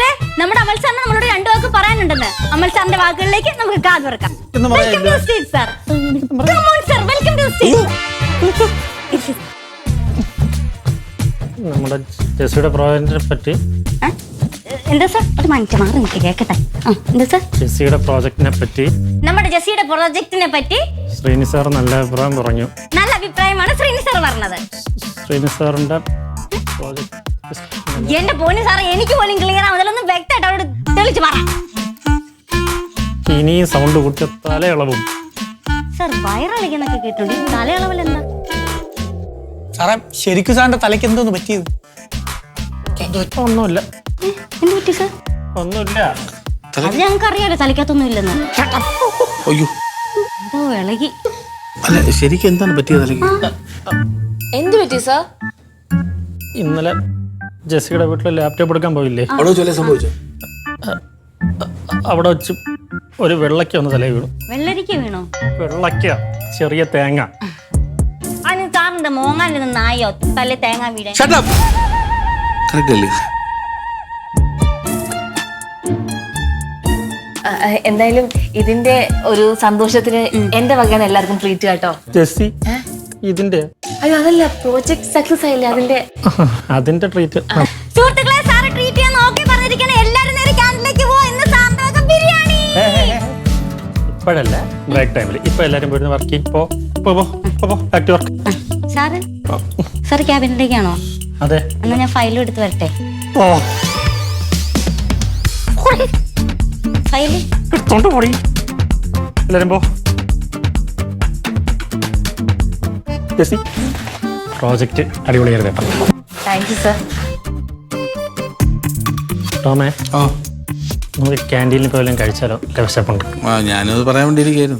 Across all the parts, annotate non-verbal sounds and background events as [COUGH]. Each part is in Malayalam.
കൂട്ടുകാരെ നമ്മുടെ അമൽ സാറിന് നമ്മളോട് രണ്ടു വാക്ക് പറയാനുണ്ടെന്ന് അമൽ സാറിന്റെ വാക്കുകളിലേക്ക് നമുക്ക് കാത് എന്ന് welcome to stage sir come on sir welcome to stage നമ്മുടെ ജെസ്സിയുടെ പ്രോജക്റ്റിനെ പറ്റി എന്താ സാർ ഒരു മനുഷ്യ മാറി നിൽക്ക് കേക്കട്ടെ. ആ എന്താ സാർ ജെസ്സിയുടെ പ്രോജക്റ്റിനെ പറ്റി നമ്മുടെ ജെസ്സിയുടെ പ്രോജക്റ്റിനെ പറ്റി ശ്രീനി സാർ നല്ല അഭിപ്രായം പറഞ്ഞു. നല്ല അഭിപ്രായമാണ് ശ്രീനി സാർ പറഞ്ഞത്. ശ്രീനി സാറിന്റെ പ്രോജക്റ്റ് എന്റെ പോനി സാറേ എനിക്ക് പോലും ക്ലിയർ ഒന്ന് വ്യക്തമായിട്ട് അവരോട് തെളിച്ച് പറ. ഇനിയും സൗണ്ട് കൂട്ടിയ തലയളവും. സാർ വയറളിക്കുന്നൊക്കെ കേട്ടുണ്ട് തലയളവിൽ എന്താ സാറേ ശരിക്കും സാറിന്റെ തലയ്ക്ക് എന്തോന്ന് പറ്റിയത്? ഒന്നുമില്ല. എന്ത് പറ്റി സാർ? ഒന്നുമില്ല. അത് ഞങ്ങൾക്ക് അറിയാലോ തലയ്ക്കകത്തൊന്നും ഇല്ലെന്ന്. അയ്യോ. എന്തോ ഇളകി. അല്ല ശരിക്കും എന്താണ് പറ്റിയത് തലയ്ക്ക്? എന്ത് പറ്റി സാർ? ഇന്നലെ ജെസ്സിയുടെ വീട്ടിൽ ലാപ്ടോപ്പ് എടുക്കാൻ പോയില്ലേ? അവിടെ വെച്ച് സംഭവിച്ചു? അവിടെ വെച്ച് ഒരു വെള്ളക്ക ഒന്ന് തലയിൽ വീണു. വെള്ളരിക്ക വീണോ? വെള്ളക്ക ചെറിയ തേങ്ങ. അതിന് സാറിന്റെ മോങ്ങാൻ നായോ? തലേ തേങ്ങ വീടേ അല്ലേ? എന്തായാലും ഇതിന്റെ ഒരു സന്തോഷത്തിന് എന്റെ വകയാണ് എല്ലാവർക്കും ട്രീറ്റ് കേട്ടോ. ജെസ്സി ഇതിന്റെ അയ്യോ അതല്ല പ്രോജക്ട് സക്സസ് ആയില്ലേ അതിന്റെ? [LAUGHS] അതിന്റെ ട്രീറ്റ് സുഹൃത്തുക്കളെ സാറ് ട്രീറ്റ് ചെയ്യാൻ നോക്കി പറഞ്ഞിരിക്കണേ എല്ലാരും നേരെ ക്യാന്റീനിലേക്ക് പോ ഇന്ന് സാറിന്റെ ബിരിയാണി. ഇപ്പോഴല്ല ബ്രേക്ക് ടൈമിൽ ഇപ്പൊ എല്ലാരും പോയിരുന്ന വർക്ക് ചെയ്യും. പോ back to work sir? Sir ക്യാബിനിലേക്കാണോ? അതെ. എന്നാ ഞാൻ ഫയലും എടുത്ത് വരട്ടെ. ഓ ഫയൽ എടുത്തോണ്ട് പോടി. എല്ലാരും പോ. ജെസ്സി. പ്രോജക്റ്റ് അടിപൊളിയായിരുന്നു കേട്ടോ. താങ്ക് യു സർ ടോമേ ഓ നമുക്ക് ക്യാന്റീനിൽ പോലും കഴിച്ചാലോ? വിശപ്പുണ്ട് ആ ഞാനത് പറയാൻ വേണ്ടിയിരിക്കുന്നു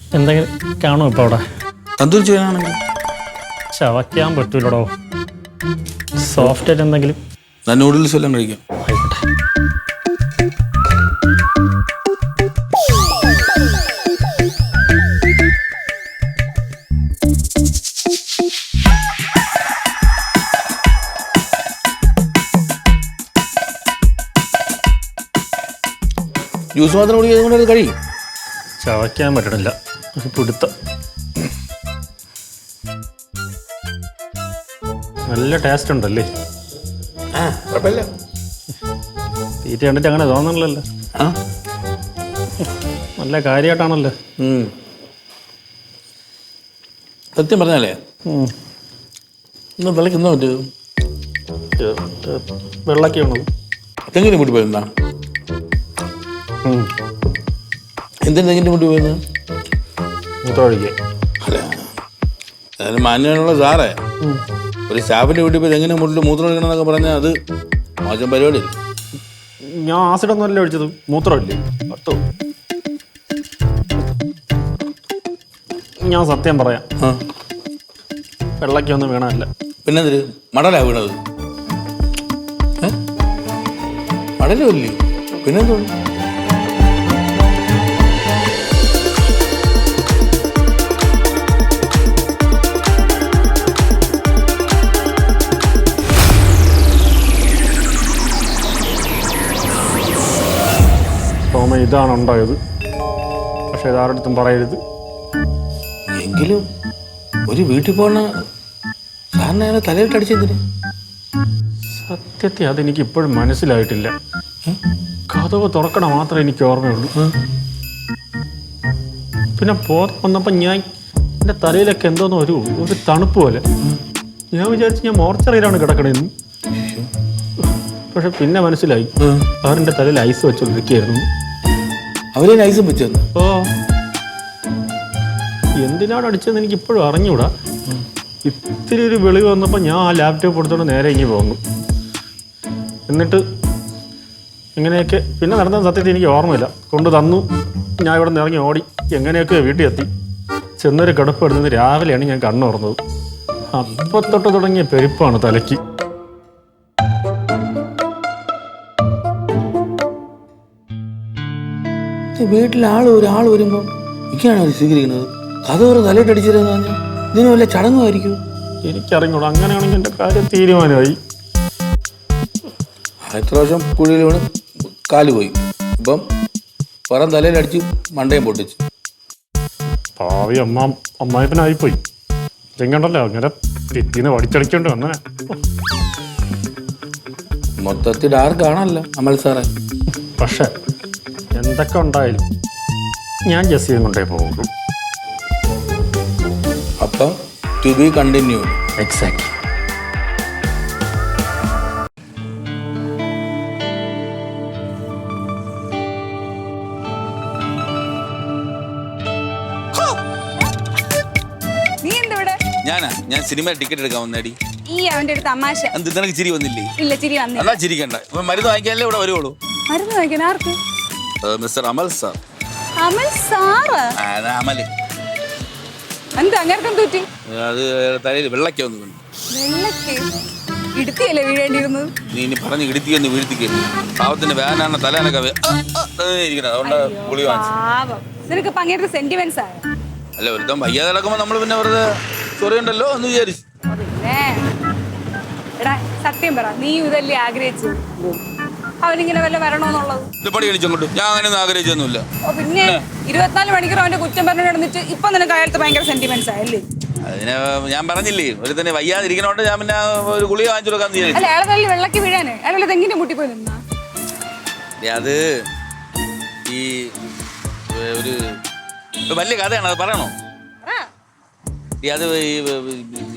എന്തെങ്കിലും കാണോ ഇപ്പോൾ അവിടെ? തന്തൂരി ചെയ്യാനാണെങ്കിൽ. ചവയ്ക്കാൻ പറ്റൂലടോ. സോഫ്റ്റ് ആയിട്ട് എന്തെങ്കിലും? ഞാൻ നൂഡിൽസ് എല്ലാം കഴിക്കാം. ജ്യൂസ് മാത്രം കുടിക്കുക കൊണ്ട് അത് കഴിയും. ചവയ്ക്കാൻ പറ്റണില്ല. ഒരു പിടുത്തം. നല്ല ടേസ്റ്റ് ഉണ്ടല്ലേ? ആ കുഴപ്പമില്ല. തീറ്റ കണ്ടിട്ട് അങ്ങനെ തോന്നണല്ലോ ആ. നല്ല കാര്യമായിട്ടാണല്ലോ. സത്യം പറഞ്ഞാലേ. ഇന്ന് ഏ, ഏ, വെള്ളയ്ക്ക് തെങ്ങിന് മുട്ടി പോയിരുന്നാ എന്തിനാ തെങ്ങിന്റെ മുട്ടി പോയിരുന്നത് അല്ല. അതിന് മാന്യനുള്ള സാറേ. ഒരു സ്റ്റാഫിന്റെ വീട്ടിൽ പോയി എങ്ങനെ മുട്ടിൽ മൂത്രം ഒഴിക്കണം എന്നൊക്കെ പറഞ്ഞാൽ അത് മോശം പരിപാടി ഞാൻ ആസിഡൊന്നും അല്ലേ ഒഴിച്ചത്. മൂത്രമില്ലേ പട്ടോ ഞാൻ സത്യം പറയാം. വെള്ളക്കൊന്നും വീണല്ല പിന്നെന്തിര് മടലാ വീണത്. ഏ? മടലും പിന്നെന്തോ ടോമ ഇതാണ് ഉണ്ടായത് പക്ഷെ ഇതാരടുത്തും പറയരുത്. എങ്കിലും ഒരു വീട്ടിൽ പോണ സാറിനെ അങ്ങനെ തലയിട്ടടിച്ചെന്തിന് സത്യത്തെ അതെനിക്ക് ഇപ്പോഴും മനസ്സിലായിട്ടില്ല. കഥവ് തുറക്കണ മാത്രമേ എനിക്ക് ഓർമ്മയുള്ളൂ. പിന്നെ പോത്ത് വന്നപ്പോൾ ഞാൻ എന്റെ തലയിലൊക്കെ എന്തോന്നോ ഒരു ഒരു തണുപ്പ് പോലെ. ഞാൻ വിചാരിച്ചു ഞാൻ മോർച്ചറിയിലാണ് കിടക്കണേന്ന്. പക്ഷെ പിന്നെ മനസ്സിലായി. സാറിന്റെ തലയിൽ ഐസ് വെച്ചൊരുക്കിയായിരുന്നു അവരെ നൈസ് വെച്ചെന്ന് ഓ. എന്തിനാണ് അടിച്ചതെന്ന് എനിക്ക് ഇപ്പോഴും അറിഞ്ഞൂടാ. ഇത്തിരി ഒരു വെളിവ് വന്നപ്പോൾ ഞാൻ ആ ലാപ്ടോപ്പ് എടുത്തോണ്ട് നേരെ ഇങ്ങി പോകുന്നു എന്നിട്ട് എങ്ങനെയൊക്കെ പിന്നെ നടന്ന സത്യത്തിൽ എനിക്ക് ഓർമ്മയില്ല. കൊണ്ട് തന്നു. ഞാൻ ഇവിടെ നിന്ന് ഇറങ്ങി ഓടി. എങ്ങനെയൊക്കെ വീട്ടിൽ എത്തി ചെന്നൊരു കടുപ്പ് എടുത്തത് രാവിലെയാണ് ഞാൻ കണ്ണുറന്നത്. അപ്പത്തൊട്ട് തുടങ്ങിയ പെരുപ്പാണ് തലയ്ക്ക്. വീട്ടിൽ ആൾ ഒരാൾ വരുമ്പോൾ ഇതൊക്കെയാണ് അവർ സ്വീകരിക്കുന്നത്? കഥ ഒരു തലയിട്ട് അടിച്ചിരുന്നു പറഞ്ഞാൽ ഇതിന് വല്ല ചടങ്ങുമായിരിക്കും? എനിക്കറിഞ്ഞൂടാ അങ്ങനെയാണെങ്കിൽ എന്റെ കാര്യം തീരുമാനമായി. എത്ര വർഷം കുഴിയിൽ വീണ് കാൽ പോയി. ഇപ്പം പുറം തലയിലടിച്ച് മണ്ടയും പൊട്ടിച്ച്. ഭാവി അമ്മ അമ്മായിപ്പനായിപ്പോയി. ചെങ്കണ്ടല്ലോ അങ്ങനെ ഭിത്തിന്ന് വടിച്ചടിച്ചോണ്ട് അങ്ങനെ മൊത്തത്തിൽ ആർക്കാണല്ലോ അമൽ സാറേ. പക്ഷെ എന്തൊക്കെ ഉണ്ടായാലും ഞാൻ ജസ്സിയും കൊണ്ടേ പോകുള്ളൂ അപ്പം ടു ബി കണ്ടിന്യൂ എക്സാക്ട് ഞാനാ? ഞാൻ സിനിമ ടിക്കറ്റ് എടുക്കാൻ വന്നേടി. ഈ അവന്റെ ഒരു തമാശ. എന്ത് നിനക്ക് ചിരി വന്നില്ലേ? ഇല്ല ചിരി വന്നില്ല. എന്നാ ചിരിക്കണ്ട. ഇപ്പൊ മരുന്ന് വാങ്ങിക്കാനല്ലേ ഇവിടെ വരുവുള്ളൂ. മരുന്ന് വാങ്ങിക്കാൻ ആർക്ക്? Mister Amal sir. Amal sir? ആ, അത് അമൽ എന്താ അങ്ങനെ തൂറ്റി അത് തലയിൽ വെള്ളയ്ക്ക ഒന്ന് വീണു. വെള്ളക്ക് ഇടുത്തിയല്ലേ വീഴേണ്ടിയിരുന്നത്? നീ ഇനി പറഞ്ഞ് ഇടുത്തിയൊന്ന് വീഴ്ത്തിക്കരുത് പാവത്തിന്റെ വേനാണ് തലേനൊക്കെ വേ- ആ, ആ, ആ, ഇരിക്കണത് അതുകൊണ്ട് ഗുളി വാങ്ങിച്ചു. പാവം. നിനക്ക് ഇപ്പൊ സെന്റിമെന്റ്സ് ആയ? അല്ല ഒരുത്തം വയ്യാതെ കിടക്കുമ്പോ നമ്മൾ പിന്നെ വെറുതെ ചൊറിയുണ്ടല്ലോ എന്ന് വിചാരിച്ചു. പിന്നെ എടാ സത്യം പറ നീ ഇതല്ലേ ആഗ്രഹിച്ചു അവനിങ്ങനെ വല്ല വരണോന്നുള്ളത് ഇത് പടി ഞാൻ അങ്ങനെ ആഗ്രഹിച്ചൊന്നുമില്ല. ഓ പിന്നെ ഇരുപത്തിനാല് മണിക്കൂർ അവന്റെ കുറ്റം പറഞ്ഞു നടന്നിട്ട് ഇപ്പൊ നിനക്ക് അയാൾക്ക് ഭയങ്കര സെന്റിമെന്റ്സ് ആയല്ലേ അതിന് ഞാൻ പറഞ്ഞില്ലേ ഒരു തന്നെ വയ്യാതിരിക്കണോണ്ട് ഞാൻ പിന്നെ ഒരു ഗുളിക വാങ്ങിച്ചു കൊടുക്കാന്ന് വിചാരിച്ചു അല്ല അയാളെ തല്ലി വെള്ളക്ക് വീഴാന്. അയാളെ തെങ്ങിന്റെ മുട്ടി പോയി നിന്നാ? ഏ, അത് ഈ ഏ, ഒരു ഒരു വലിയ കഥയാണ് അത് പറയണോ? ഈ അത് ഈ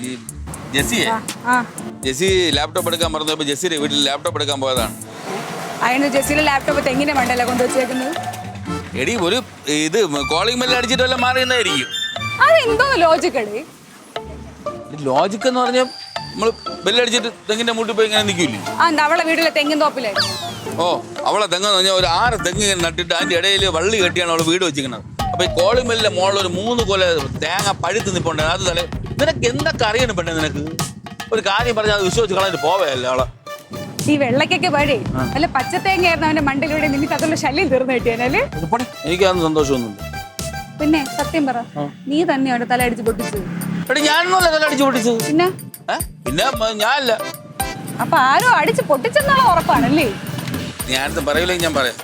ഈ ജെസ്സിയെ. ആ ജെസ്സി ലാപ്ടോപ്പ് എടുക്കാൻ പറഞ്ഞപ്പോ ജെസ്സിയുടെ വീട്ടിൽ ലാപ്ടോപ്പ് എടുക്കാൻ പോയതാണ്. അതിന് ജെസ്സിയുടെ ലാപ്ടോപ്പ് തെങ്ങിന്റെ മണ്ടല്ല കൊണ്ടുവച്ചേക്കുന്നത്. എടി ഒരു ഇത് കോളിംഗ് ബെല്ല് അടിച്ചിട്ട് വല്ല മാറിയെന്നായിരിക്കും. അതെന്തോ ലോജിക് അടി ലോജിക് എന്ന് പറഞ്ഞാൽ നമ്മൾ ബെല്ലടിച്ചിട്ട് തെങ്ങിന്റെ മൂട്ടിൽ പോയി ഇങ്ങനെ നിൽക്കില്ലേ? ആ എന്താ അവളെ വീട്ടിലെ തെങ്ങിൻ തോപ്പിലെ? ഓ അവളെ തെങ്ങ് പറഞ്ഞാൽ ഒരു ആറ് തെങ്ങ് ഇങ്ങനെ നട്ടിട്ട് അതിന്റെ ഇടയിൽ വള്ളി കെട്ടിയാണ് അവൾ വീട് വെച്ചിരിക്കുന്നത്. അപ്പൊ ഈ കോളിംഗ് ബെല്ലിന്റെ മുകളിൽ ഒരു മൂന്ന് കൊല തേങ്ങ പഴുത്ത് നിപ്പുണ്ടായിരുന്നു അത് തലേ നിനക്ക് എന്തൊക്കെ അറിയണം പെണ്ണെ നിനക്ക്? ഒരു കാര്യം പറഞ്ഞാൽ അത് വിശ്വസിച്ച് കളഞ്ഞിട്ട് പോവേ അല്ലേ അവളെ. ഈ വെള്ളക്കൊക്കെ വഴി അല്ല പച്ചത്തേങ്ങയായിരുന്നു അവന്റെ മണ്ടിലൂടെ നിനക്ക് അതുള്ള ശല്യം തീർന്നു കിട്ടിയാൽ എനിക്കതൊന്നും സന്തോഷമൊന്നുമില്ല. പിന്നെ സത്യം പറ നീ തന്നെയാണ് തല അടിച്ച് പൊട്ടിച്ചത് ഞാനൊന്നുമല്ല തല അടിച്ച് പൊട്ടിച്ചത് പിന്നെ? പിന്നെ ഞാനല്ല. അപ്പൊ ആരോ അടിച്ച് പൊട്ടിച്ചെന്നുള്ള ഉറപ്പാണല്ലേ? ഞാനത് പറയില്ലേ ഞാൻ പറയാം.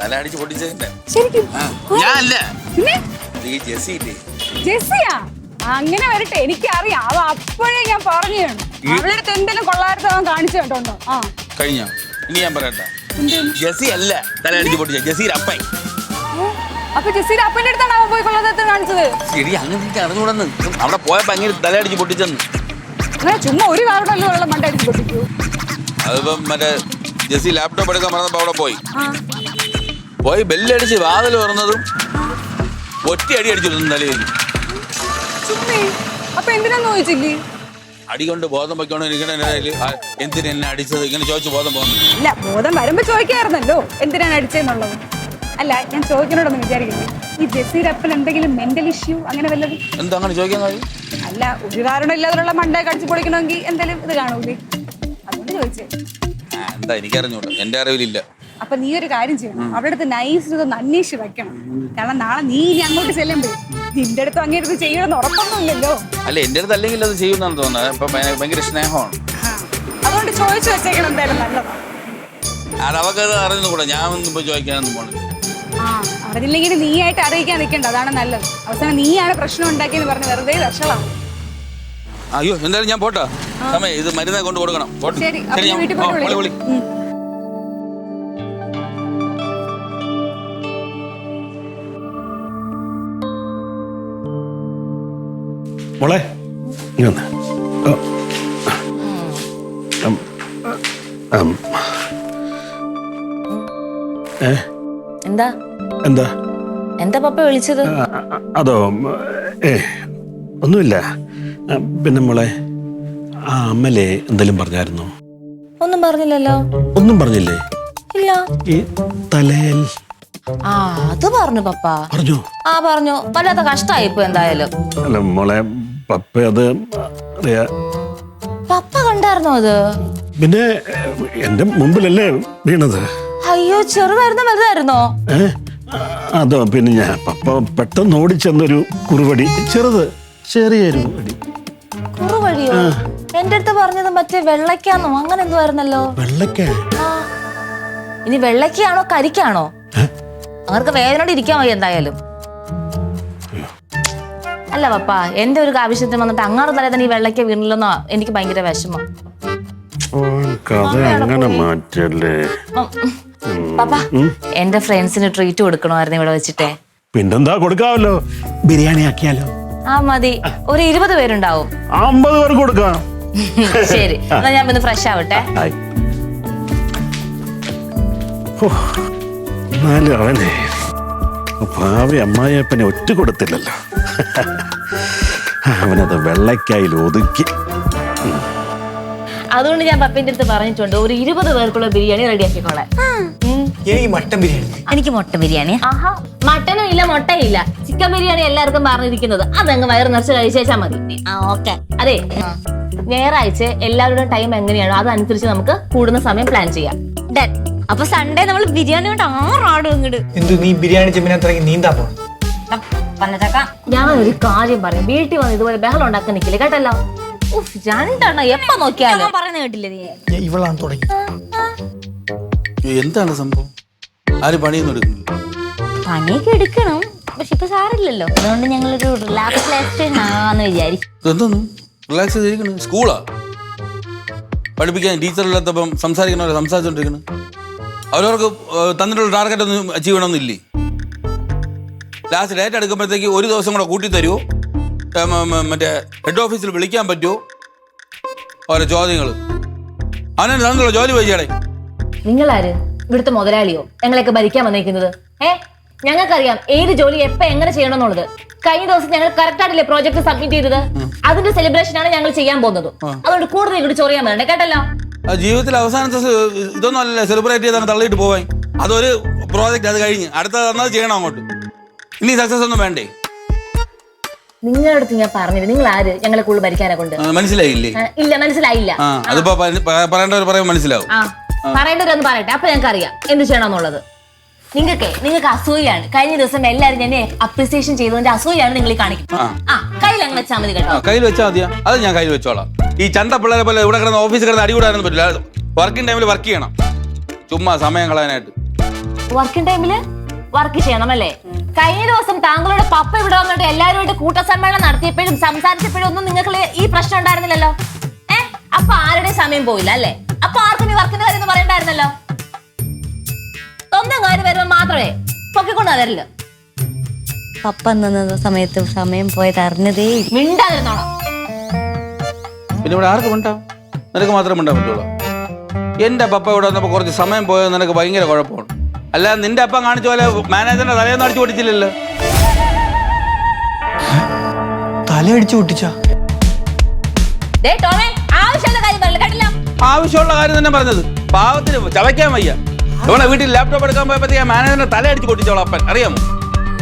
തല അടിച്ച് പൊട്ടിച്ചതിന്റെ. ശരിക്കും? ഞാനല്ല. ജെസ്സി ജെസ്സിയാ? അങ്ങനെ വരട്ടെ എനിക്കറിയാം. അവ അപ്പോഴേ ഞാൻ പറഞ്ഞു അവളുടെ അടുത്ത് എന്തെങ്കിലും കൊള്ളാരത്തെ അവൻ കാണിച്ചു കേട്ടോണ്ടോ? ആ. കഴിഞ്ഞ? ഇനി ഞാൻ പറയട്ടെ. ജസി അല്ല. തല അടിച്ച് പൊട്ടിച്ച ജസീർ അപ്പൻ? അപ്പൊ ജസീർ അപ്പന്റെ അടുത്താണ് അവൻ പോയി കൊള്ളാരത്തെ കാണിച്ചത്? ശരി അങ്ങനെ എനിക്ക് അറിഞ്ഞുകൂടെന്ന്. അവിടെ പോയപ്പോ അങ്ങനെ തലയടിച്ച് പൊട്ടിച്ചെന്ന്. അങ്ങനെ ചുമ്മാ ഒരു കാരണമല്ലോ ഉള്ള മണ്ട അടിച്ച് പൊട്ടിക്കൂ അതിപ്പം മറ്റേ ജെസ്സി ലാപ്ടോപ്പ് എടുക്കാൻ പറഞ്ഞപ്പോ അവിടെ പോയി. പോയി ബെല്ലടിച്ച് വാതിൽ തുറന്നതും ഒറ്റ അടി അടിച്ചിരുന്നു തലയിൽ. ചുമ്മേ. അപ്പൊ എന്തിനാന്ന് ചോദിച്ചില്ലേ അടി കൊണ്ട് ബോധം വെക്കണോ? ഇരിക്കണ? എന്തിനാ എന്നെ അടിച്ചത്? ഇങ്ങനെ ചോദിച്ചു ബോധം പോകുന്നു. അല്ല ബോധം വരുമ്പോ ചോദിക്കായിരുന്നല്ലോ. എന്തിനാണ് അടിച്ചതെന്നുള്ളത്? അല്ല ഞാൻ ചോദിക്കണോടൊന്ന് വിചാരിക്കുന്നത് ഈ ജെസ്സിയുടെ അപ്പൻ എന്തെങ്കിലും മെന്റൽ ഇഷ്യൂ അങ്ങനെ വല്ലതും? എന്താ അങ്ങനെ ചോദിക്കാൻ കാര്യം അല്ല ഒരു കാരണം ഇല്ലാതെയുള്ള മണ്ടയെ കടിച്ചു പൊളിക്കണമെങ്കിൽ എന്തെങ്കിലും ഇത് കാണൂലേ? അതുകൊണ്ട് ചോദിച്ചേ. ആ, എന്താ എനിക്കറിഞ്ഞൂടാ. എന്റെ അറിവിലില്ല. അപ്പൊ നീ ഒരു കാര്യം ചെയ്യണം. അവിടെ അടുത്ത് നൈസ് ഇതൊന്ന് അന്വേഷിച്ച് വെക്കണം. കാരണം നാളെ നീ ഇനി അങ്ങോട്ട് ചെല്ലുമ്പോ നിന്റെ അടുത്ത് അങ്ങനെ ഇത് ചെയ്യണമെന്ന് ഉറപ്പൊന്നുമില്ലല്ലോ. അല്ല എന്റെ അടുത്ത് അല്ലെങ്കിൽ അത് ചെയ്യുന്നാണ് തോന്നുന്നത്. ഇപ്പൊ ഭയ- ഭയങ്കര സ്നേഹമാണ്. അതുകൊണ്ട് ചോദിച്ചു വെച്ചേക്കണം എന്തായാലും നല്ലതാണ് അത് അവക്കത് അറിഞ്ഞുകൂടാ ഞാൻ ഒന്നും പോയി ചോദിക്കാനൊന്നും പോണില്ല. ആ അറിഞ്ഞില്ലെങ്കിൽ നീ ആയിട്ട് അറിയിക്കാൻ നിൽക്കണ്ട. അതാണ് നല്ലത്. അവസാനം നീയാണ് പ്രശ്നം ഉണ്ടാക്കിയെന്ന് പറഞ്ഞ് വെറുതെ വഷളാവും അയ്യോ എന്തായാലും ഞാൻ പോട്ടാ. സമയം ഇത് മരുന്ന് കൊണ്ട് കൊടുക്കണം. പോട്ടെ. ശരി അപ്പൊ നീ ഞാൻ- വീട്ടിൽ ഓ, പോയിട്ട് വിളി, വിളി. വിളിക്കാം. ഉം. മോളെ വന്ന്. എന്താ? എന്താ? എന്താ പപ്പ വിളിച്ചത്? അതോ ഏ ഒന്നുമില്ല. പിന്നെ മോളെ ആ അമ്മലേ എന്തെങ്കിലും പറഞ്ഞായിരുന്നു? ഒന്നും പറഞ്ഞില്ലല്ലോ. ഒന്നും പറഞ്ഞില്ലേ? ഇല്ല. ഈ തലയിൽ. ആ അത് പറഞ്ഞു പപ്പ. പറഞ്ഞു? ആ പറഞ്ഞു. വല്ലാത്ത കഷ്ടായി ഇപ്പൊ എന്തായാലും. അല്ല മോളെ പപ്പ അത് അറിയാ പപ്പ കണ്ടായിരുന്നോ അത്? പിന്നെ എന്റെ മുമ്പിലല്ലേ വീണത്? അയ്യോ ചെറുതായിരുന്നോ വലുതായിരുന്നോ? ഏ അതോ പിന്നെ ഞാൻ പപ്പ പെട്ടെന്ന് ഓടിച്ചെന്നൊരു കുറുവടി ചെറുത് ചെറിയൊരു വടി കുറുവഴിയോ എന്റെ അടുത്ത് പറഞ്ഞത് മറ്റേ വെള്ളക്കാന്നോ അങ്ങനെ എന്തോ ആയിരുന്നല്ലോ. വെള്ളക്ക ആ. ഇനി വെള്ളക്കാണോ കരിക്കാണോ? അവർക്ക് വേദനോട് ഇരിക്കാൻ വയ്യ എന്തായാലും. അല്ല പപ്പ എന്റെ ഒരു ആവശ്യത്തിന് വന്നിട്ട് അങ്ങാറ് തലേ തന്നെ ഈ വെള്ളയ്ക്ക് വീണില്ലെന്നോ എനിക്ക് ഭയങ്കര വിഷമം. കഥ അങ്ങനെ മാറ്റല്ലേ? പപ്പ എന്റെ ഫ്രണ്ട്സിന് ട്രീറ്റ് കൊടുക്കണമായിരുന്നു ഇവിടെ വെച്ചിട്ടേ. പിന്നെന്താ കൊടുക്കാമല്ലോ? ബിരിയാണി ആക്കിയാലോ? ആ മതി. ഒരു ഇരുപത് പേരുണ്ടാവും. അമ്പത് പേർക്ക് കൊടുക്കാം. [LAUGHS] ശരി എന്നാ ഞാൻ പിന്നെ ഫ്രഷ് ആവട്ടെ. ഓ, എന്നാലും അവനെ ഭാവി അമ്മായിയപ്പനെ ഒറ്റ കൊടുത്തില്ലല്ലോ. അവനത് വെള്ളക്കായിൽ ഒതുക്കി. അതുകൊണ്ട് ഞാൻ പപ്പിന്റെ അടുത്ത് പറഞ്ഞിട്ടുണ്ട് ഒരു ഇരുപത് പേർക്കുള്ള ബിരിയാണി റെഡിയാക്കിക്കോളാം. മട്ടൻ ബിരിയാണി? എനിക്ക് മുട്ട ബിരിയാണി. ആഹാ മട്ടനും ഇല്ല മുട്ടയും ഇല്ല ചിക്കൻ ബിരിയാണി എല്ലാവർക്കും പറഞ്ഞിരിക്കുന്നത്. അതങ്ങ് വയറ് നിറച്ച് കഴിച്ചേച്ചാ മതി. ഓക്കെ. അതെ ഞായറാഴ്ച എല്ലാവരുടെയും ടൈം എങ്ങനെയാണോ അതനുസരിച്ച് നമുക്ക് കൂടുന്ന സമയം പ്ലാൻ ചെയ്യാം. ഡൺ. അപ്പൊ സൺഡേ നമ്മൾ ബിരിയാണി കൊണ്ട് ആറാടും ഇങ്ങോട്ട് എന്തു നീ ബിരിയാണി ചെമ്പിനകത്തിറങ്ങി നീന്താ പോ. പന്നച്ചക്ക ഞാൻ ഒരു കാര്യം പറയും. വീട്ടിൽ വന്ന് ഇതുപോലെ ബഹളം ഉണ്ടാക്കാൻ നിൽക്കില്ല കേട്ടല്ലോ? ഉഫ്, രണ്ടെണ്ണം എപ്പോ നോക്കിയാലും. ഞാൻ പറയുന്നത് കേട്ടില്ലേ നീ? ഇവളാണ് തുടങ്ങി. എന്താണ് സംഭവം? ആര് പണിയൊന്നും എടുക്കുന്നില്ല. പണിയൊക്കെ എടുക്കണം. പക്ഷെ ഇപ്പൊ സാറില്ലല്ലോ അതുകൊണ്ട് ഞങ്ങളൊരു റിലാക്സ് ലൈഫ് സ്റ്റൈൽ ആന്ന് വിചാരിച്ചു ഇതെന്തോന്നു റിലാക്സ് ചെയ്തിരിക്കണ്. സ്കൂളാ പഠിപ്പിക്കാൻ ടീച്ചർ ഇല്ലാത്തപ്പം സംസാരിക്കണവരെ സംസാരിച്ചോണ്ടിരിക്കണ്. അവരവർക്ക് തന്നിട്ടുള്ള ടാർഗറ്റ് ഒന്നും അച്ചീവ് ചെയ്യണമെന്നില്ലേ ലാസ്റ്റ് ഡേറ്റ് എടുക്കുമ്പോഴത്തേക്ക് ഒരു ദിവസം കൂടെ കൂട്ടി തരുമോ മറ്റേ ഹെഡ് ഓഫീസിൽ വിളിക്കാൻ പറ്റുമോ ഓരോ ചോദ്യങ്ങൾ അവനെ തന്നുള്ള ജോലി പോയിച്ചേടെ നിങ്ങളാര്? ഇവിടുത്തെ മുതലാളിയോ? ഞങ്ങളെയൊക്കെ ഭരിക്കാൻ വന്നേക്കുന്നത്. ഏ? ഞങ്ങൾക്കറിയാം ഏത് ജോലി എപ്പോ എങ്ങനെ ചെയ്യണം എന്നുള്ളത് കഴിഞ്ഞ ദിവസം ഞങ്ങൾ കറക്റ്റ് ആയിട്ടില്ലേ പ്രോജക്ട് സബ്മിറ്റ് ചെയ്തത്? അതിന്റെ സെലിബ്രേഷൻ ആണ് ഞങ്ങൾ ചെയ്യാൻ പോകുന്നത്. അതുകൊണ്ട് കൂടുതൽ ഇങ്ങോട്ട് ചൊറിയാൻ വരണ്ടേ. കേട്ടല്ലോ? ജീവിതത്തിൽ അവസാനത്തെ ഇതൊന്നും അല്ലല്ലേ സെലിബ്രേറ്റ് ചെയ്താണ് തള്ളിയിട്ട് പോവാൻ. അതൊരു പ്രോജക്റ്റ് അത് കഴിഞ്ഞ്. അടുത്ത തന്നത് ചെയ്യണം അങ്ങോട്ട്. ഇനി സക്സസ് ഒന്നും വേണ്ടേ? നിങ്ങളുടെ അടുത്ത് ഞാൻ പറഞ്ഞില്ല നിങ്ങൾ ആര് ഞങ്ങളെ കൂടുതൽ ഭരിക്കാനെ കൊണ്ട്? മനസ്സിലായില്ലേ? ഇല്ല മനസ്സിലായില്ല. അതിപ്പോ പറയേണ്ടവർ പറയാൻ മനസ്സിലാവും. പറയേണ്ടവരൊന്ന് പറയട്ടെ അപ്പൊ ഞങ്ങൾക്ക് അറിയാം എന്ത് ചെയ്യണമെന്നുള്ളത്? നിങ്ങൾക്ക് നിങ്ങൾക്ക് അസൂയാണ് കഴിഞ്ഞ ദിവസം എല്ലാരും എന്നെ അപ്രിസിയേഷൻ ചെയ്തതിന്റെ അസൂയാണ് നിങ്ങൾ കാണിക്കുന്നത്. ആ. കയ്യിൽ അങ്ങ് വെച്ചാൽ മതി കേട്ടോ. കയ്യിൽ വെച്ചാൽ മതിയാ. അത് ഞാൻ കയ്യിൽ വെച്ചോളാം. ഈ ചന്ത പിള്ളേരെ പോലെ ഇവിടെ കിടന്ന് ഓഫീസിൽ കിടന്ന് അടികൂടാനൊന്നും പറ്റില്ല. വർക്കിംഗ് ടൈമിൽ വർക്ക് ചെയ്യണം. ചുമ്മാ സമയം കളയാനായിട്ട്. വർക്കിംഗ് ടൈമിൽ വർക്ക് ചെയ്യണം അല്ലേ? കഴിഞ്ഞ ദിവസം താങ്കളുടെ പപ്പ ഇവിടെ വന്നിട്ട് എല്ലാവരുമായിട്ട് കൂട്ടസമ്മേളനം നടത്തിയപ്പോഴും സംസാരിച്ചപ്പോഴും ഒന്നും നിങ്ങൾക്ക് ഈ പ്രശ്നം ഉണ്ടായിരുന്നില്ലല്ലോ? ഏഹ് അപ്പൊ ആരുടെ സമയം പോയില്ല അല്ലേ? അപ്പൊ ആർക്കും ഈ വർക്കിന്റെ കാര്യം പറയണ്ടായിരുന്നല്ലോ? സ്വന്തം കാര്യം വരുമ്പോൾ മാത്രമേ പൊക്കിക്കൊണ്ട് വരില്ല പപ്പ നിന്ന സമയത്ത് സമയം പോയത് അറിഞ്ഞതേ ഇല്ല. മിണ്ടാതിരുന്നോണം പിന്നെ ഇവിടെ ആർക്കും ഉണ്ടാവും നിനക്ക് മാത്രമേ ഉണ്ടാൻ പറ്റുള്ളൂ. എന്റെ പപ്പ ഇവിടെ വന്നപ്പോൾ കുറച്ച് സമയം പോയത് നിനക്ക് ഭയങ്കര കുഴപ്പമാണ്. അല്ല നിന്റെ അപ്പം കാണിച്ച പോലെ മാനേജറിന്റെ തലേന്ന് അടിച്ചു പൊട്ടിച്ചില്ലല്ലോ. തലയടിച്ചു പൊട്ടിച്ചാ? ദേ ടോമേ ആവശ്യമുള്ള കാര്യം പറയില്ല കേട്ടില്ല? ആവശ്യമുള്ള കാര്യം തന്നെ പറഞ്ഞത്. പാവത്തിന് ചവയ്ക്കാൻ വയ്യ. ഇവിടെ വീട്ടിൽ ലാപ്ടോപ്പ് എടുക്കാൻ പോയപ്പോഴത്തേക്ക് മാനേജറിന്റെ തല അടിച്ച് പൊട്ടിച്ചോളാം അപ്പൻ. അറിയാമോ?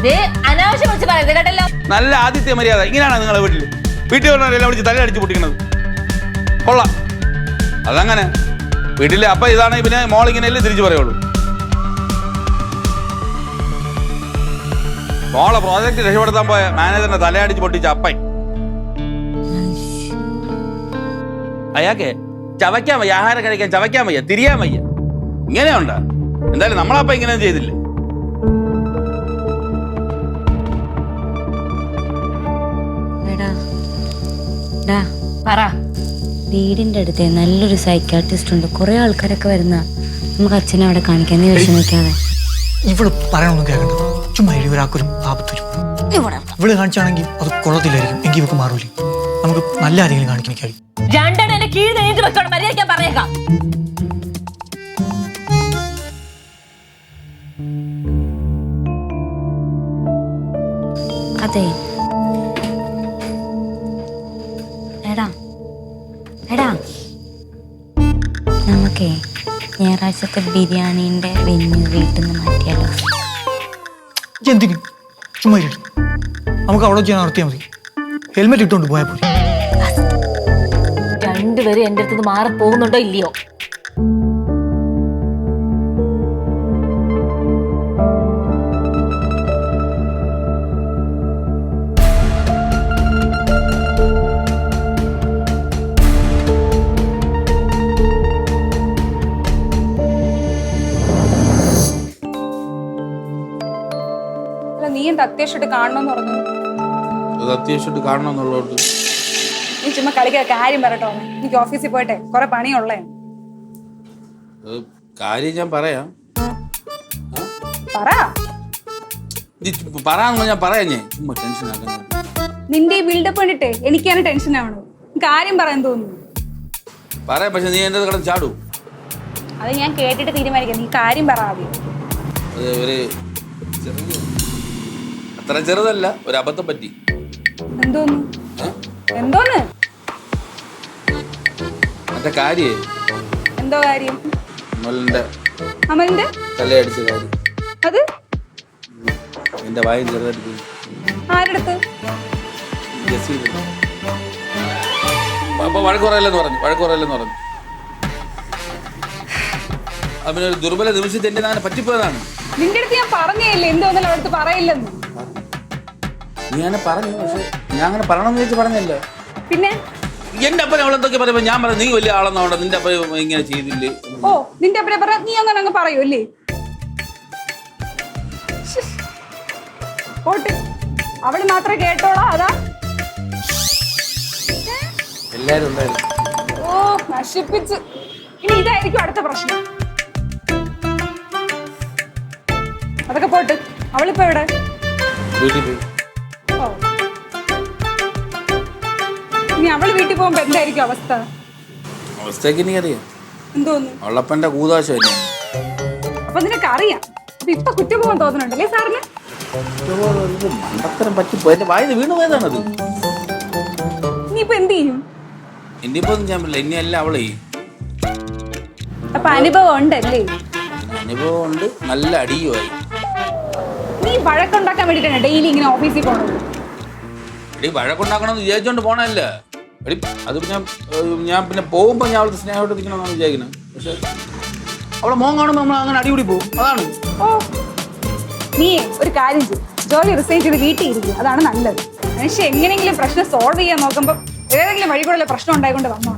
ദേ അനാവശ്യം വെച്ച് പറയരുത് കേട്ടല്ലോ. നല്ല ആദിത്യ മര്യാദ. ഇങ്ങനെയാണ് നിങ്ങളെ വീട്ടിൽ? വീട്ടിൽ വന്നവരെല്ലാം വിളിച്ച് തല അടിച്ച് പൊട്ടിക്കണത്. കൊള്ളാം. അതങ്ങനെ. വീട്ടിലെ അപ്പ ഇതാണെങ്കിൽ പിന്നെ മോളിങ്ങനെയല്ലേ തിരിച്ചു പറയുള്ളൂ. മോളെ പ്രോജക്റ്റ് രക്ഷപ്പെടുത്താൻ പോയ മാനേജറിന്റെ തലയടിച്ച് പൊട്ടിച്ച അപ്പൻ. അയാൾക്ക് ചവയ്ക്കാൻ വയ്യ ആഹാരം കഴിക്കാൻ ചവയ്ക്കാൻ വയ്യ തിരിയാൻ വയ്യ. ഇങ്ങനെയുണ്ടാ? എന്തായാലും നമ്മളപ്പ ഇങ്ങനെ ചെയ്തില്ല? പറ. വീടിന്റെ അടുത്ത് നല്ലൊരു സൈക്കാട്രിസ്റ്റ് ഉണ്ട്. കുറെ ആൾക്കാരൊക്കെ വരുന്ന നമുക്ക് അച്ഛനെ അവിടെ കാണിക്കാൻ നീ വിഷമിക്കാതെ. ഇവൾ പറയണൊന്നും കേൾക്കണ്ട ചുമ്മാ ഇരി, ആപത്തൊരു ഇവൾ കാണിച്ചാണെങ്കിൽ അത് കൊള്ളത്തില്ലായിരിക്കും. എങ്കിൽ ഇവക്ക് മാറൂലേ. നമുക്ക് നല്ല ആരെങ്കിലും കാണിക്കാൻ രണ്ടെണ്ണം എന്റെ കീഴിൽ എഴുതി വെച്ചോണ്ട് മര്യാദയ്ക്കാൻ പറഞ്ഞേക്കാം. അതെ. എടാ. എടാ. നമുക്കേ ഞായറാഴ്ചത്തെ ബിരിയാണീന്റെ വെന്യൂ വീട്ടിൽ നിന്ന് മാറ്റിയാലോ? എന്തിനും ചുമ്മാ. നമുക്ക് അവിടെ ചെയ്യാൻ നടത്തിയാൽ മതി. ഹെൽമെറ്റ് ഇട്ടുകൊണ്ട് പോയാൽ പോരെ. രണ്ടുപേരും എന്റെ അടുത്ത് നിന്ന് മാറി പോകുന്നുണ്ടോ ഇല്ലയോ? എന്താ തത്യേഷിട്ട് കാണണമെന്ന് പറഞ്ഞു. അത് അത്യാവശ്യമായിട്ട് കാണണമെന്നുള്ളതുകൊണ്ട് നീ ചുമ്മാ കളിക്ക കാര്യം പറയട്ടോ. എനിക്ക് ഓഫീസിൽ പോയിട്ടെ കുറെ പണിയുള്ളേ. കാര്യം ഞാൻ പറയാം. പറ. പറയാന്ന് ഞാൻ പറയാം ഞാൻ. ചുമ്മാ ടെൻഷൻ ആക്കുന്നത് നിന്റെ ഈ ബിൽഡപ്പ് കണ്ടിട്ട് എനിക്കാണ് ടെൻഷൻ ആവണത്. കാര്യം പറയാൻ തോന്നുന്നു. പറയാം പക്ഷെ നീ എന്റെ കിടന്ന് ചാടൂ. അത് ഞാൻ കേട്ടിട്ട് തീരുമാനിക്കാം. നീ കാര്യം പറ ആദ്യം. ഒരു ചെറിയ അത്ര ചെറുതല്ല ഒരു അബദ്ധം പറ്റി. എന്തോന്ന്? എന്തോന്ന്? മറ്റേ കാര്യേ? എന്തോ കാര്യം? അമലിന്റെ തലയടിച്ച കാര്യം. അത്? വായും ചെറുതായിട്ട് ആരെടുത്ത്? പറഞ്ഞു പറഞ്ഞു. ദുർബല നിമിഷത്തിൽ അങ്ങനെ പറ്റിപ്പോയതാണ്. നിന്റെ അടുത്ത് ഞാൻ പറഞ്ഞേല്ലേ എന്തോന്നല്ലോ അടുത്ത് പറയില്ലെന്ന്? നീ അങ്ങനെ പറഞ്ഞു പക്ഷെ ഞാൻ അങ്ങനെ പറയണമെന്ന് ചോദിച്ചു പറഞ്ഞല്ലോ. പിന്നെ? എന്റെ അപ്പനെ അവളെന്തൊക്കെ പറയുമ്പോ ഞാൻ പറഞ്ഞു നീ വലിയ ആളെന്നോണ്ട് നിന്റെ അപ്പ ഇങ്ങനെ ചെയ്തില്ലേ? ഓ നിന്റെ അപ്പനെ പറ നീ അങ്ങനെ അങ്ങ് പറയൂല്ലേ. പോട്ട്. അവൾ മാത്രമേ കേട്ടോളാ അതാ. എല്ലാരും ഉണ്ടായിരുന്നു ഓ നശിപ്പിച്ച്. ഇനി ഇതായിരിക്കും അടുത്ത പ്രശ്നം. അതൊക്കെ പോട്ട് അവളിപ്പോ എവിടെ? ഓ. ഇനി അവൾ വീട്ടിൽ പോകുമ്പോ എന്തായിരിക്കും അവസ്ഥ? അവസ്ഥയ്ക്ക് എനിക്കറിയാം എന്തോന്നു? അവളപ്പന്റെ കൂതാശ തന്നെയാണ് അപ്പൊ നിനക്ക് അറിയാം. അപ്പൊ ഇപ്പൊ കുറ്റബോധം തോന്നുന്നുണ്ടല്ലേ സാറിന്? ഇത് മണ്ടത്തരം പറ്റിപ്പോയി എന്റെ വായത് വീണ് പോയതാണത്. നീ ഇപ്പൊ എന്ത് ചെയ്യും? ഇനിയിപ്പോ ഒന്നും ഞാൻ പറ്റില്ല. ഇനിയല്ല അവളെ. അപ്പൊ അനുഭവം ഉണ്ടല്ലേ? അനുഭവം ഉണ്ട്. നല്ല അടിയുമായി. വഴക്കുണ്ടാക്കാൻ വേണ്ടിട്ടാണ് ഡെയിലി ഇങ്ങനെ ഓഫീസിൽ പോണത്. എടി വഴക്കുണ്ടാക്കണമെന്ന് വിചാരിച്ചോണ്ട് പോണല്ല എടി അത് ഞാൻ ഞാൻ പിന്നെ പോകുമ്പോൾ ഞാൻ അവളുടെ സ്നേഹമായിട്ട് നിൽക്കണമെന്നാണ് വിചാരിക്കുന്നത് പക്ഷെ അവളെ മോൻ കാണുമ്പോൾ നമ്മൾ അങ്ങനെ അടിപൊളി പോകും. അതാണ്. ഓ നീ ഒരു കാര്യം ചെയ്യും. ജോലി റിസൈൻ ചെയ്ത് വീട്ടിൽ ഇരിക്കും. അതാണ് നല്ലത്. മനുഷ്യ എങ്ങനെയെങ്കിലും പ്രശ്നം സോൾവ് ചെയ്യാൻ നോക്കുമ്പോൾ ഏതെങ്കിലും വഴി കൂടെ പ്രശ്നം ഉണ്ടായിക്കൊണ്ട് വന്നോ.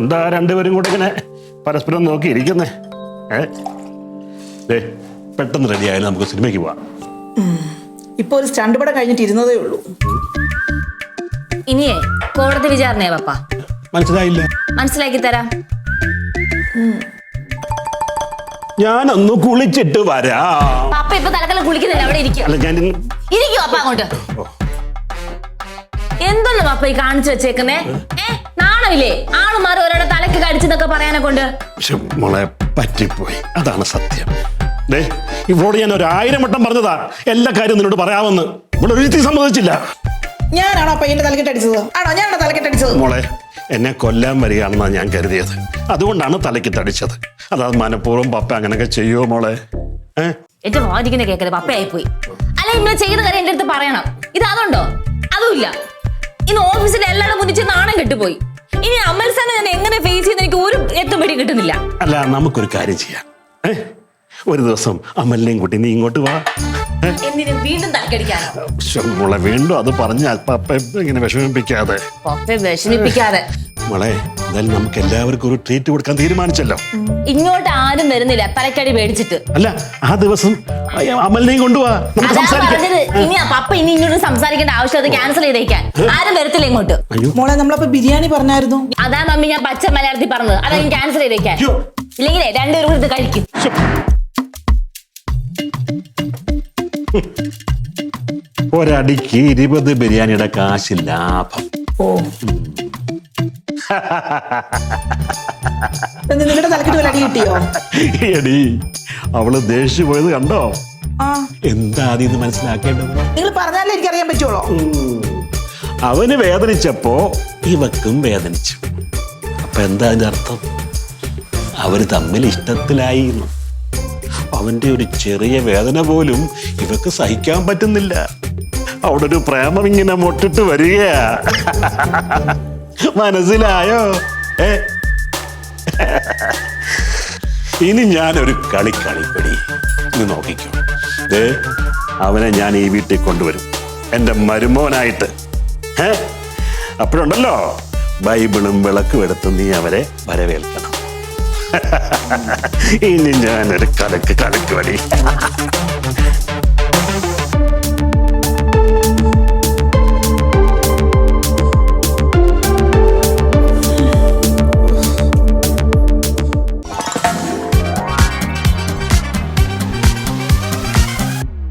എന്താ രണ്ടുപേരും കൂടെ ഇങ്ങനെ പരസ്പരം നോക്കി ഇരിക്കുന്നേ? ഏ? ദേ പെട്ടെന്ന് റെഡി ആയാലും നമുക്ക് സിനിമയ്ക്ക് പോവാം. ഇപ്പൊ ഒരു സ്റ്റണ്ട് പടം കഴിഞ്ഞിട്ട് ഇരുന്നതേ ഉള്ളൂ. ഇനിയേ കോടതി വിചാരണയാ പപ്പ. മനസ്സിലായില്ല. മനസ്സിലാക്കി തരാം. ഞാനൊന്ന് കുളിച്ചിട്ട് വരാം. പപ്പ ഇപ്പൊ തലക്കല്ല കുളിക്കുന്നില്ല അവിടെ ഇരിക്കും. അല്ല ഞാൻ ഇരിക്കും അപ്പ അങ്ങോട്ട്. എന്തൊന്നും പപ്പ ഈ കാണിച്ചു വെച്ചേക്കുന്നേ? ഏ നാണമില്ലേ? ആൾ മാറി ഒരാളെ തലക്ക് കടിച്ചെന്നൊക്കെ പറയാനെ കൊണ്ട്? പക്ഷെ മോളെ പറ്റിപ്പോയി. അതാണ് സത്യം. ദേ ഇവളോട് ഞാൻ ഒരു ആയിരം വട്ടം പറഞ്ഞതാ. എല്ലാ കാര്യവും നിന്നോട് പറയാമെന്ന്. ഇവിടെ രീതി സമ്മതിച്ചില്ല. ഞാനാണോ പയ്യന്റെ തലക്കെട്ടടിച്ചത് ആണോ ഞാനാണോ തലക്കെട്ടടിച്ചത് മോളെ എന്നെ കൊല്ലാൻ വരികയാണെന്നാണ് ഞാൻ കരുതിയത്. അതുകൊണ്ടാണ് തലയ്ക്ക് തടിച്ചത്. അതാ മനഃപൂർവം പപ്പ അങ്ങനെയൊക്കെ ചെയ്യുമോ മോളെ? എന്റെ വാദിക്കുന്ന കേക്കൽ പപ്പയായി പോയി അല്ല ഇമ്മ ചെയ്ത കാര്യം എന്റെ അടുത്ത് പറയണം. ഇത് അതുണ്ടോ? അതുമില്ല. ഇന്ന് ഓഫീസിൽ എല്ലാവരും മുന്നിച്ച് നാണം കെട്ടുപോയി. ഇനി അമൽ സാറിനെ ഞാൻ എങ്ങനെ ഫേസ് ചെയ്യുന്ന എനിക്ക് ഒരു എത്തും പിടി കിട്ടുന്നില്ല. അല്ല നമുക്കൊരു കാര്യം ചെയ്യാം. ഏ? ഒരു ദിവസം അമലിനെയും കൂട്ടി നീ ഇങ്ങോട്ട് വാ. ഏ? എന്തിനും വീണ്ടും ശ്ശെ, മോളെ വീണ്ടും അത് പറഞ്ഞ ഇങ്ങനെ വിഷമിപ്പിക്കാതെ? പപ്പയെ വിഷമിപ്പിക്കാതെ. മോളെ എന്തായാലും നമുക്ക് എല്ലാവർക്കും ഒരു ട്രീറ്റ് കൊടുക്കാൻ തീരുമാനിച്ചല്ലോ. ഇങ്ങോട്ട് ആരും വരുന്നില്ല തലക്കടി മേടിച്ചിട്ട്. അല്ല ആ ദിവസം അമലിനെയും കൊണ്ടുപോവാ നമുക്ക് അതാ സംസാരിക്കാം. പറഞ്ഞത്. ഇനി ആ പപ്പ ഇനി ഇങ്ങോട്ട് സംസാരിക്കേണ്ട ആവശ്യം അത് ക്യാൻസൽ ചെയ്തേക്കാൻ. ആരും വരത്തില്ല ഇങ്ങോട്ട്. അയ്യോ. മോളെ നമ്മളപ്പോ ബിരിയാണി പറഞ്ഞായിരുന്നു. അതാ മമ്മി ഞാൻ പച്ച മലയാളത്തിൽ പറഞ്ഞത്. അതാ ഞാൻ ക്യാൻസൽ ചെയ്തേക്കാൻ. അയ്യോ. ഇല്ലെങ്കിലേ രണ്ടുപേരും കൂടി ഇത് കഴിക്കും. ഒരടിക്ക് ഇരുപത് ബിരിയാണിയുടെ കാശ് ലാഭം. ഓ. നിങ്ങളുടെ തലക്കെട്ട് വല്ല അടി കിട്ടിയോ? എടി അവൾ ദേഷ്യം പോയത് കണ്ടോ? ആ. എന്താ അതിന്ന് മനസ്സിലാക്കേണ്ടത്? നിങ്ങൾ പറഞ്ഞാലേ എനിക്ക് അറിയാൻ പറ്റുള്ളൂ അവന് വേദനിച്ചപ്പോ ഇവക്കും വേദനിച്ചു. അപ്പൊ എന്താ അതിന്റെ അർത്ഥം? അവർ തമ്മിൽ ഇഷ്ടത്തിലായി എന്ന്. അവന്റെ ഒരു ചെറിയ വേദന പോലും ഇവക്ക് സഹിക്കാൻ പറ്റുന്നില്ല. അവിടെ ഒരു പ്രേമം ഇങ്ങനെ മുട്ടിട്ട് വരികയാ. മനസ്സിലായോ? ഏ? ഇനി ഒരു കളി കളിപ്പടി. ഇത് നോക്കിക്കോ. ഏ അവനെ ഞാൻ ഈ വീട്ടിൽ കൊണ്ടുവരും. എന്റെ മരുമോനായിട്ട്. ഏ അപ്പോഴുണ്ടല്ലോ? ബൈബിളും വിളക്കും എടുത്ത് നീ അവരെ വരവേൽക്കണം. [LAUGHS] ഇനി ഞാനൊരു കലക്ക് കലക്ക് വടി [LAUGHS]